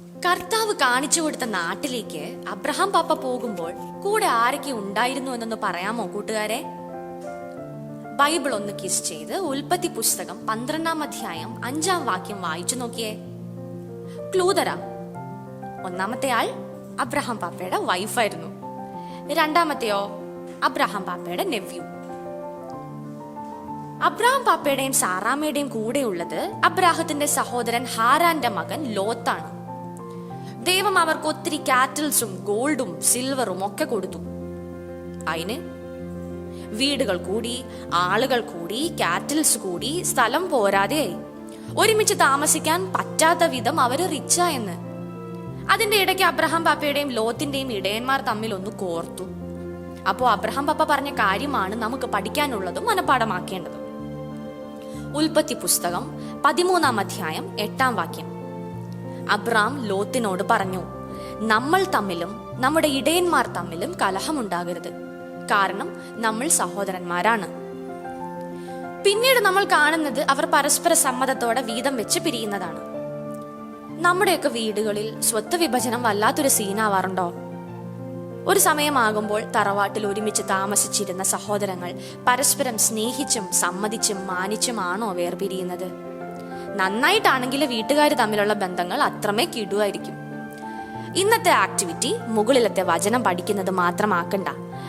കർത്താവ് കാണിച്ചു കൊടുത്ത നാട്ടിലേക്ക് അബ്രഹാം പാപ്പ പോകുമ്പോൾ കൂടെ ആരൊക്കെ ഉണ്ടായിരുന്നു എന്നൊന്ന് പറയാമോ കൂട്ടുകാരെ? ബൈബിൾ ഒന്ന് കിസ് ചെയ്ത് ഉൽപ്പത്തി പുസ്തകം പന്ത്രണ്ടാം അധ്യായം അഞ്ചാം വാക്യം വായിച്ചു നോക്കിയേ. ക്ലൂതറ ഒന്നാമത്തെ ആൾ അബ്രഹാം പാപ്പയുടെ വൈഫായിരുന്നു രണ്ടാമത്തെയോ അബ്രഹാം പാപ്പയുടെ നെവ്യൂ അബ്രഹാം പാപ്പയുടെയും സാറാമ്മയുടെയും കൂടെയുള്ളത് അബ്രാഹത്തിന്റെ സഹോദരൻ ഹാരാന്റെ മകൻ ലോത്താണ്. ദൈവം അവർക്ക് ഒത്തിരി കാറ്റിൽസും ഗോൾഡും സിൽവറും ഒക്കെ കൊടുത്തു. അതിന് വീടുകൾ കൂടി ആളുകൾ കൂടി കാറ്റിൽസ് കൂടി സ്ഥലം പോരാതെയായി ഒരുമിച്ച് താമസിക്കാൻ പറ്റാത്ത വിധം അവർ റിച്ചായെന്ന് അതിന്റെ ഇടയ്ക്ക് അബ്രഹാം പാപ്പയുടെയും ലോത്തിന്റെയും ഇടയന്മാർ തമ്മിൽ ഒന്ന് കോർത്തു. അപ്പോ അബ്രഹാം പാപ്പ പറഞ്ഞ കാര്യമാണ് നമുക്ക് പഠിക്കാനുള്ളതും മനപാഠമാക്കേണ്ടതും ഉൽപ്പത്തി പുസ്തകം പതിമൂന്നാം അധ്യായം എട്ടാം വാക്യം. അബ്രാം ലോത്തിനോട് പറഞ്ഞു നമ്മൾ തമ്മിലും നമ്മുടെ ഇടയന്മാർ തമ്മിലും കലഹമുണ്ടാകരുത്. കാരണം നമ്മൾ സഹോദരന്മാരാണ്. പിന്നീട് നമ്മൾ കാണുന്നത് അവർ പരസ്പര സമ്മതത്തോടെ വീതം വെച്ച് പിരിയുന്നതാണ്. നമ്മുടെയൊക്കെ വീടുകളിൽ സ്വത്ത് വിഭജനം വല്ലാത്തൊരു സീനാവാറുണ്ടോ? ഒരു സമയമാകുമ്പോൾ തറവാട്ടിൽ ഒരുമിച്ച് താമസിച്ചിരുന്ന സഹോദരങ്ങൾ പരസ്പരം സ്നേഹിച്ചും സമ്മതിച്ചും മാനിച്ചുമാണോ വേർപിരിയുന്നത്? നന്നായിട്ടാണെങ്കിൽ വീട്ടുകാർ തമ്മിലുള്ള ബന്ധങ്ങൾ അത്രമേ കിടുവായിരിക്കും. ഇന്നത്തെ ആക്ടിവിറ്റി മുകളിലത്തെ വചനം പഠിക്കുന്നത് മാത്രമാക്കണ്ട.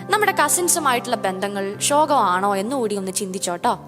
നമ്മുടെ കസിൻസുമായിട്ടുള്ള ബന്ധങ്ങൾ ശോകമാണോ എന്നുകൂടി ഒന്ന് ചിന്തിച്ചോട്ടോ.